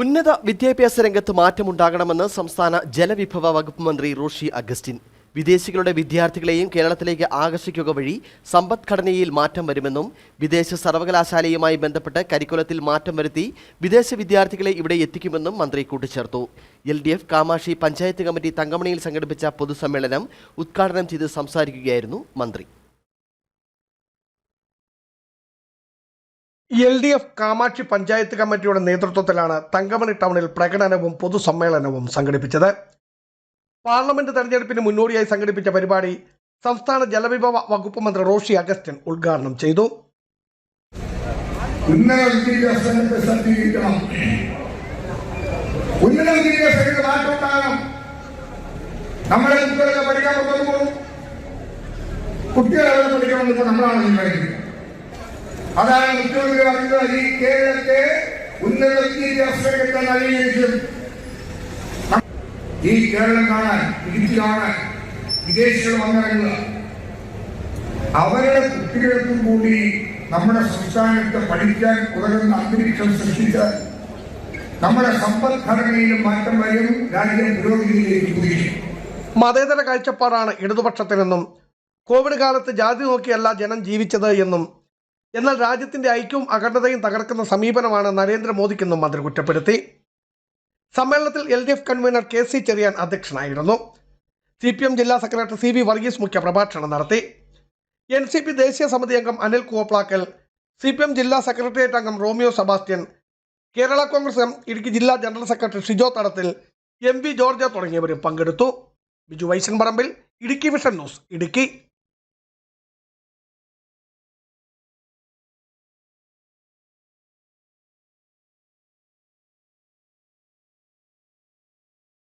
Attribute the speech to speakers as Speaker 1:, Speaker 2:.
Speaker 1: ഉന്നത വിദ്യാഭ്യാസ രംഗത്ത് മാറ്റമുണ്ടാകണമെന്ന് സംസ്ഥാന ജലവിഭവ വകുപ്പ് മന്ത്രി റോഷി അഗസ്റ്റിൻ. വിദേശികളുടെ വിദ്യാർത്ഥികളെയും കേരളത്തിലേക്ക് ആകർഷിക്കുക വഴി സമ്പദ്ഘടനയിൽ മാറ്റം വരുമെന്നും വിദേശ സർവകലാശാലയുമായി ബന്ധപ്പെട്ട് കരിക്കുലത്തിൽ മാറ്റം വരുത്തി വിദേശ വിദ്യാർത്ഥികളെ ഇവിടെ എത്തിക്കുമെന്നും മന്ത്രി കൂട്ടിച്ചേർത്തു. L D F Kamakshi panchayat committee തങ്കമണിയിൽ സംഘടിപ്പിച്ച പൊതുസമ്മേളനം ഉദ്ഘാടനം ചെയ്ത് സംസാരിക്കുകയായിരുന്നു മന്ത്രി.
Speaker 2: L D F Kamakshi panchayat കമ്മിറ്റിയുടെ നേതൃത്വത്തിലാണ് തങ്കമണി ടൗണിൽ പ്രകടനവും പൊതുസമ്മേളനവും സംഘടിപ്പിച്ചത്. പാർലമെന്റ് തെരഞ്ഞെടുപ്പിന് മുന്നോടിയായി സംഘടിപ്പിച്ച പരിപാടി സംസ്ഥാന ജലവിഭവ വകുപ്പ് മന്ത്രി റോഷി അഗസ്റ്റിൻ ഉദ്ഘാടനം ചെയ്തു.
Speaker 3: കുട്ടികളെ പഠിക്കണമെന്ന് നമ്മളാണ് തീരുമാനിക്കുന്നത്. അതാണ് മുഖ്യമന്ത്രി പറയുന്നത് ഈ കേരളത്തെ ഉന്നത വിദ്യാഭ്യാസ നവീകരിക്കും ഈ കേരളം കാണാൻ ഇടുക്കി കാണാൻ വിദേശികൾ വന്നിറങ്ങുക. അവരുടെ കുട്ടികൾക്കും കൂടി നമ്മുടെ സംസ്ഥാനത്ത് പഠിക്കാൻ ഉതകുന്ന അന്തരീക്ഷം സൃഷ്ടിച്ചാൽ നമ്മുടെ സമ്പദ്ഘടനയിലും മാറ്റം വരും രാജ്യം പുരോഗതിയിലേക്ക് പോയി
Speaker 2: മതേതര കാഴ്ചപ്പാടാണ് ഇടതുപക്ഷത്തിനെന്നും കോവിഡ് കാലത്ത് ജാതി നോക്കിയല്ല ജനം ജീവിച്ചത് എന്നും എന്നാൽ രാജ്യത്തിന്റെ ഐക്യവും അഖണ്ഡതയും തകർക്കുന്ന സമീപനമാണ് നരേന്ദ്രമോദിക്കെന്നും മന്ത്രി കുറ്റപ്പെടുത്തി. സമ്മേളനത്തിൽ L D F convenor K C Cheriyan അധ്യക്ഷനായിരുന്നു. സി പി എം ജില്ലാ സെക്രട്ടറി സി വി വർഗീസ് മുഖ്യ പ്രഭാഷണം നടത്തി. എൻ സി പി ദേശീയ സമിതി അംഗം Anil Koovaplackal C P M ജില്ലാ സെക്രട്ടേറിയറ്റ് അംഗം Romeo Sebastian Kerala Congress M Idukki ജില്ലാ ജനറൽ സെക്രട്ടറി ഷിജോ തടത്തിൽ എം വി ജോർജ് തുടങ്ങിയവരും പങ്കെടുത്തു. Biju Vaishan Parambil Idukki vision news Idukki.